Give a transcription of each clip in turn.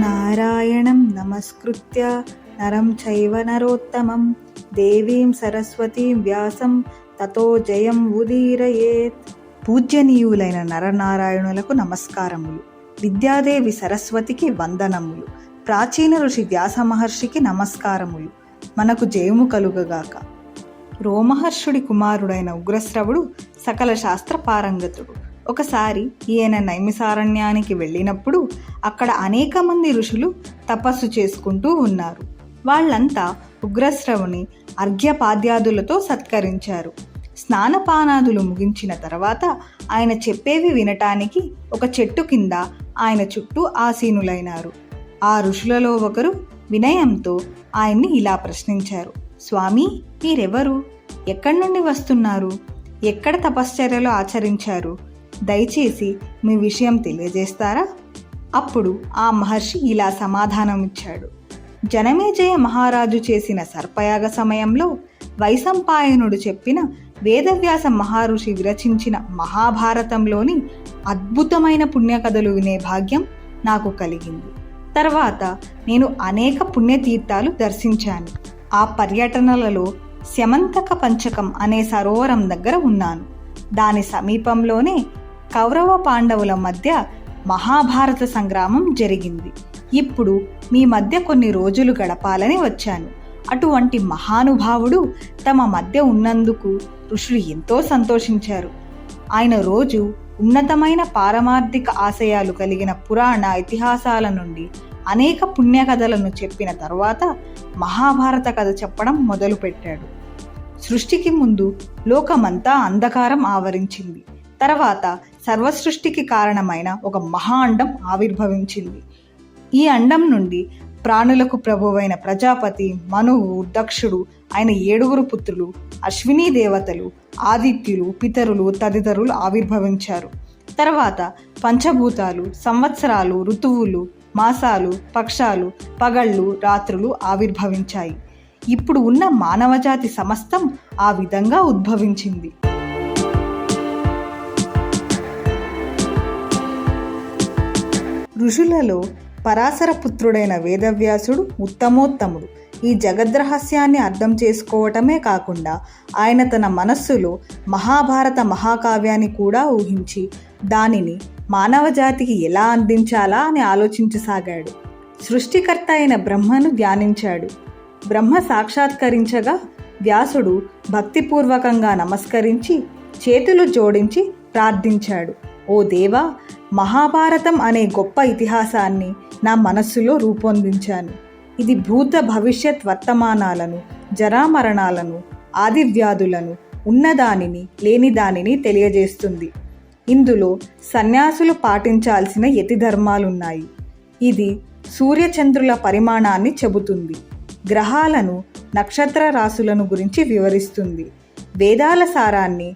നാരായണം നമസ്കൃത്യ. నరం చైవ నరోత్తమం దేవీం సరస్వతీం వ్యాసం తతో జయం ఉదీరయేత్ పూజ్యనీయులైన నరనారాయణులకు నమస్కారములు। విద్యాదేవి సరస్వతికి వందనములు। ప్రాచీన ఋషి వ్యాస మహర్షికి నమస్కారములు। మనకు జయము కలుగగాక। రోమహర్షుడి కుమారుడైన ఉగ్రశ్రవుడు సకల శాస్త్ర పారంగతుడు. ఒకసారి ఈయన నైమిసారణ్యానికి వెళ్ళినప్పుడు అక్కడ అనేక మంది ఋషులు తపస్సు చేసుకుంటూ ఉన్నారు. వాళ్ళంతా ఉగ్రశ్రవుని అర్ఘ్యపాద్యాదులతో సత్కరించారు. స్నానపానాదులు ముగించిన తర్వాత ఆయన చెప్పేవి వినటానికి ఒక చెట్టు కింద ఆయన చుట్టూ ఆసీనులైనారు. ఆ ఋషులలో ఒకరు వినయంతో ఆయన్ని ఇలా ప్రశ్నించారు. స్వామి మీరెవరు? ఎక్కడి నుండి వస్తున్నారు? ఎక్కడ తపశ్చర్యలు ఆచరించారు? దయచేసి మీ విషయం తెలియజేస్తారా? అప్పుడు ఆ మహర్షి ఇలా సమాధానమిచ్చాడు. జనమేజయ మహారాజు చేసిన సర్పయాగ సమయంలో వైసంపాయనుడు చెప్పిన వేదవ్యాస మహర్షి విరచించిన మహాభారతంలోని అద్భుతమైన పుణ్యకథలు వినే భాగ్యం నాకు కలిగింది. తర్వాత నేను అనేక పుణ్యతీర్థాలు దర్శించాను. ఆ పర్యటనలలో శమంతక పంచకం అనే సరోవరం దగ్గర ఉన్నాను. దాని సమీపంలోనే కౌరవ పాండవుల మధ్య మహాభారత సంగ్రామం జరిగింది. ఇప్పుడు మీ మధ్య కొన్ని రోజులు గడపాలని వచ్చాను. అటువంటి మహానుభావుడు తమ మధ్య ఉన్నందుకు ఋషులు ఎంతో సంతోషించారు. ఆయన రోజు ఉన్నతమైన పారమార్థిక ఆశయాలు కలిగిన పురాణ ఇతిహాసాల నుండి అనేక పుణ్యకథలను చెప్పిన తర్వాత మహాభారత కథ చెప్పడం మొదలుపెట్టాడు. సృష్టికి ముందు లోకమంతా అంధకారం ఆవరించింది. తర్వాత సర్వసృష్టికి కారణమైన ఒక మహా అండం ఆవిర్భవించింది. ఈ అండం నుండి ప్రాణులకు ప్రభువైన ప్రజాపతి మనువు దక్షుడు ఆయన ఏడుగురు పుత్రులు అశ్వినీ దేవతలు ఆదిత్యులు పితరులు తదితరులు ఆవిర్భవించారు. తర్వాత పంచభూతాలు సంవత్సరాలు ఋతువులు మాసాలు పక్షాలు పగళ్ళు రాత్రులు ఆవిర్భవించాయి. ఇప్పుడు ఉన్న మానవజాతి సమస్తం ఆ విధంగా ఉద్భవించింది. ఋషులలో పరాశర పుత్రుడైన వేదవ్యాసుడు ఉత్తమోత్తముడు. ఈ జగద్రహస్యాన్ని అర్థం చేసుకోవటమే కాకుండా ఆయన తన మనస్సులో మహాభారత మహాకావ్యాన్ని కూడా ఊహించి దానిని మానవజాతికి ఎలా అందించాలా అని ఆలోచించసాగాడు. సృష్టికర్త అయిన బ్రహ్మను ధ్యానించాడు. బ్రహ్మ సాక్షాత్కరించగా వ్యాసుడు భక్తిపూర్వకంగా నమస్కరించి చేతులు జోడించి ప్రార్థించాడు. ఓ దేవా మహాభారతం అనే గొప్ప ఇతిహాసాన్ని నా మనస్సులో రూపొందించాను. ఇది భూత భవిష్యత్ వర్తమానాలను జరామరణాలను ఆదివ్యాధులను ఉన్నదానిని లేని దానిని తెలియజేస్తుంది. ఇందులో సన్యాసులు పాటించాల్సిన యతి ధర్మాలున్నాయి ఇది సూర్యచంద్రుల పరిమాణాన్ని చెబుతుంది. గ్రహాలను నక్షత్ర రాశులను గురించి వివరిస్తుంది. వేదాల సారాన్ని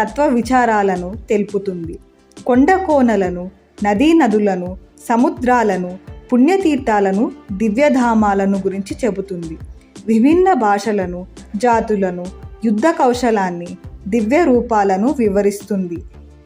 తత్వ విచారాలను తెలుపుతుంది. కొండకోనలను నదీ నదులను సముద్రాలను పుణ్యతీర్థాలను దివ్యధామాలను గురించి చెబుతుంది. విభిన్న భాషలను జాతులను యుద్ధ కౌశలాన్ని దివ్య రూపాలను వివరిస్తుంది.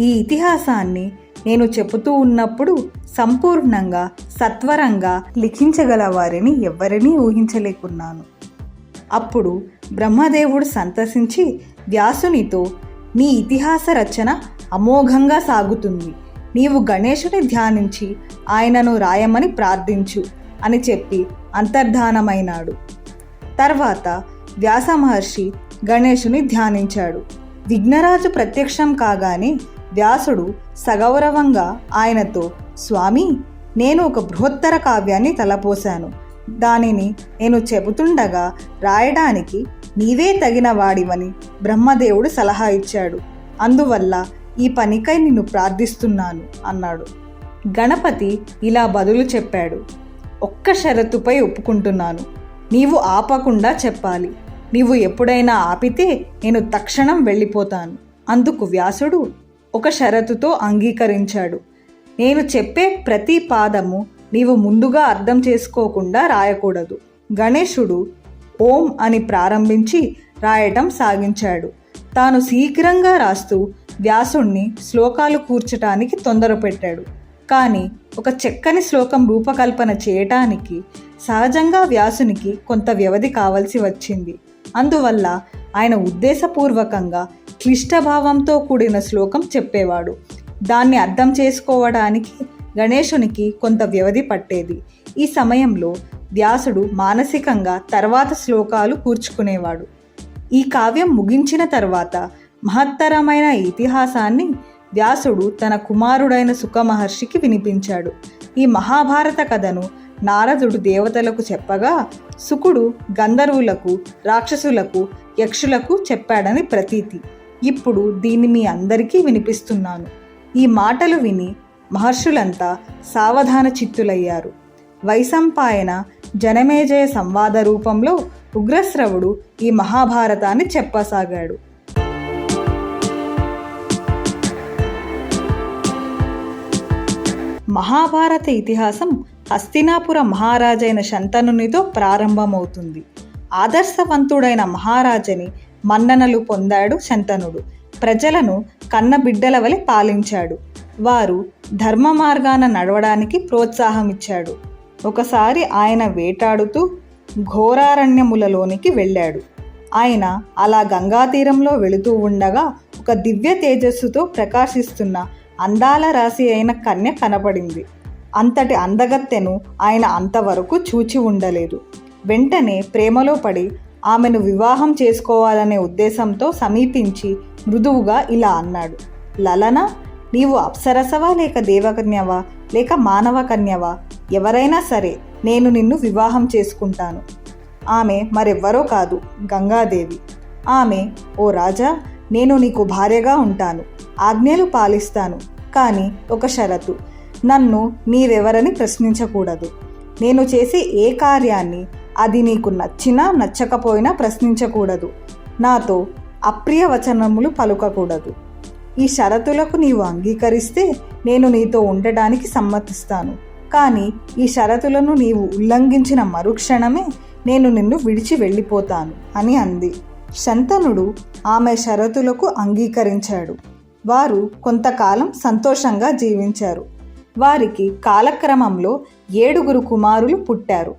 ఈ ఇతిహాసాన్ని నేను చెబుతూ ఉన్నప్పుడు సంపూర్ణంగా సత్వరంగా లిఖించగల వారిని ఎవ్వరినీ ఊహించలేకున్నాను. అప్పుడు బ్రహ్మదేవుడు సంతసించి వ్యాసునితో నీ ఇతిహాస రచన అమోఘంగా సాగుతుంది. నీవు గణేశుని ధ్యానించి ఆయనను రాయమని ప్రార్థించు అని చెప్పి అంతర్ధానమైనాడు. తర్వాత వ్యాస మహర్షి గణేశుని ధ్యానించాడు. విఘ్నరాజు ప్రత్యక్షం కాగానే వ్యాసుడు సగౌరవంగా ఆయనతో స్వామి నేను ఒక బృహత్తర కావ్యాన్ని తలపోశాను. దానిని నేను చెబుతుండగా రాయడానికి నీవే తగిన వాడివని బ్రహ్మదేవుడు సలహా ఇచ్చాడు. అందువల్ల ఈ పనికై నిన్ను ప్రార్థిస్తున్నాను అన్నాడు. గణపతి ఇలా బదులు చెప్పాడు. ఒక్క షరతుపై ఒప్పుకుంటున్నాను. నీవు ఆపకుండా చెప్పాలి. నీవు ఎప్పుడైనా ఆపితే నేను తక్షణం వెళ్ళిపోతాను. అందుకు వ్యాసుడు ఒక షరతుతో అంగీకరించాడు. నేను చెప్పే ప్రతి పాదము నీవు ముందుగా అర్థం చేసుకోకుండా రాయకూడదు. గణేశుడు ఓం అని ప్రారంభించి రాయటం సాగించాడు. తాను శీఘ్రంగా రాస్తూ వ్యాసుణ్ణి శ్లోకాలు కూర్చటానికి తొందరపెట్టాడు. కానీ ఒక చెక్కని శ్లోకం రూపకల్పన చేయటానికి సహజంగా వ్యాసునికి కొంత వ్యవధి కావలసి వచ్చింది. అందువల్ల ఆయన ఉద్దేశపూర్వకంగా క్లిష్టభావంతో కూడిన శ్లోకం చెప్పేవాడు. దాన్ని అర్థం చేసుకోవడానికి గణేశునికి కొంత వ్యవధి పట్టేది. ఈ సమయంలో వ్యాసుడు మానసికంగా తర్వాత శ్లోకాలు కూర్చుకునేవాడు. ఈ కావ్యం ముగించిన తర్వాత మహత్తరమైన ఇతిహాసాన్ని వ్యాసుడు తన కుమారుడైన సుఖమహర్షికి వినిపించాడు. ఈ మహాభారత కథను నారదుడు దేవతలకు చెప్పగా సుకుడు గంధర్వులకు రాక్షసులకు యక్షులకు చెప్పాడని ప్రతీతి. ఇప్పుడు దీన్ని మీ అందరికీ వినిపిస్తున్నాను. ఈ మాటలు విని మహర్షులంతా సావధాన చిత్తులయ్యారు. వైసంపాయన జనమేజయ సంవాద రూపంలో ఉగ్రశ్రవుడు ఈ మహాభారతాన్ని చెప్పసాగాడు. మహాభారత ఇతిహాసం హస్తినాపుర మహారాజైన శంతనునితో ప్రారంభమవుతుంది. ఆదర్శవంతుడైన మహారాజని మన్ననలు పొందాడు శంతనుడు. ప్రజలను కన్నబిడ్డల వలె పాలించాడు. వారు ధర్మ మార్గాన నడవడానికి ప్రోత్సాహమిచ్చాడు. ఒకసారి ఆయన వేటాడుతూ ఘోరారణ్యములలోనికి వెళ్ళాడు. ఆయన అలా గంగా తీరంలో వెళుతూ ఉండగా ఒక దివ్య తేజస్సుతో ప్రకాశిస్తున్న అందాల రాశి అయిన కన్య కనపడింది. అంతటి అందగత్తెను ఆయన అంతవరకు చూచి ఉండలేదు. వెంటనే ప్రేమలో పడి ఆమెను వివాహం చేసుకోవాలనే ఉద్దేశంతో సమీపించి మృదువుగా ఇలా అన్నాడు. లలన నీవు అప్సరసవా లేక దేవకన్యవా లేక మానవ కన్యవా ఎవరైనా సరే నేను నిన్ను వివాహం చేసుకుంటాను. ఆమె మరెవ్వరో కాదు గంగాదేవి. ఆమె ఓ రాజా నేను నీకు భార్యగా ఉంటాను. ఆజ్ఞలు పాలిస్తాను. కానీ ఒక షరతు. నన్ను నీవెవరని ప్రశ్నించకూడదు. నేను చేసే ఏ కార్యాన్ని అది నీకు నచ్చినా నచ్చకపోయినా ప్రశ్నించకూడదు. నాతో అప్రియ వచనములు పలుకకూడదు. ఈ షరతులకు నీవు అంగీకరిస్తే నేను నీతో ఉండడానికి సమ్మతిస్తాను. కానీ ఈ షరతులను నీవు ఉల్లంఘించిన మరుక్షణమే నేను నిన్ను విడిచి వెళ్ళిపోతాను అని అంది. శంతనుడు ఆమె షరతులకు అంగీకరించాడు. వారు కొంతకాలం సంతోషంగా జీవించారు. వారికి కాలక్రమంలో ఏడుగురు కుమారులు పుట్టారు.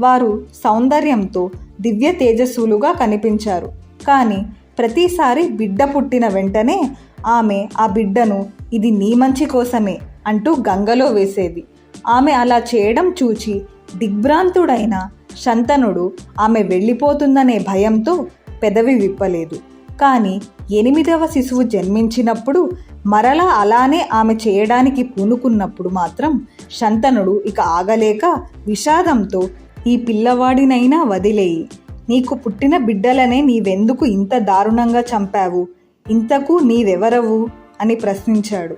వారు సౌందర్యంతో దివ్య తేజస్సులుగా కనిపించారు. కానీ ప్రతిసారి బిడ్డ పుట్టిన వెంటనే ఆమె ఆ బిడ్డను ఇది నీ మంచి కోసమే అంటూ గంగలో వేసేది. ఆమె అలా చేయడం చూచి దిగ్భ్రాంతుడైన శంతనుడు ఆమె వెళ్ళిపోతుందనే భయంతో పెదవి విప్పలేదు. కానీ ఎనిమిదవ శిశువు జన్మించినప్పుడు మరలా అలానే ఆమె చేయడానికి పూనుకున్నప్పుడు మాత్రం శంతనుడు ఇక ఆగలేక విషాదంతో ఈ పిల్లవాడినైనా వదిలేయి. నీకు పుట్టిన బిడ్డలనే నీవెందుకు ఇంత దారుణంగా చంపావు? ఇంతకు నీవెవరవు? అని ప్రశ్నించాడు.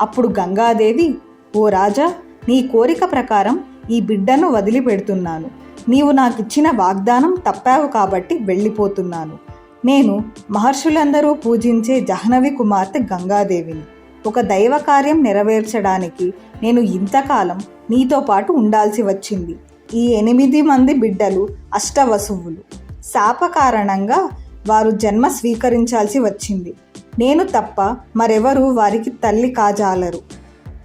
అప్పుడు గంగాదేవి ఓ రాజా నీ కోరిక ప్రకారం ఈ బిడ్డను వదిలిపెడుతున్నాను. నీవు నాకిచ్చిన వాగ్దానం తప్పావు కాబట్టి వెళ్ళిపోతున్నాను. నేను మహర్షులందరూ పూజించే జహ్నవి కుమార్తె గంగాదేవిని. ఒక దైవ కార్యం నెరవేర్చడానికి నేను ఇంతకాలం నీతో పాటు ఉండాల్సి వచ్చింది. ఈ ఎనిమిది మంది బిడ్డలు అష్టవసువులు. శాప కారణంగా వారు జన్మ స్వీకరించాల్సి వచ్చింది. నేను తప్ప మరెవరు వారికి తల్లి కాజాలరు.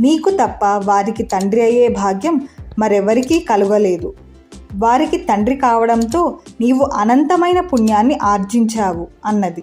నీకు తప్ప వారికి తండ్రి అయ్యే భాగ్యం మరెవరికీ కలుగలేదు. వారికి తండ్రి కావడంతో నీవు అనంతమైన పుణ్యాన్ని ఆర్జించావు అన్నది.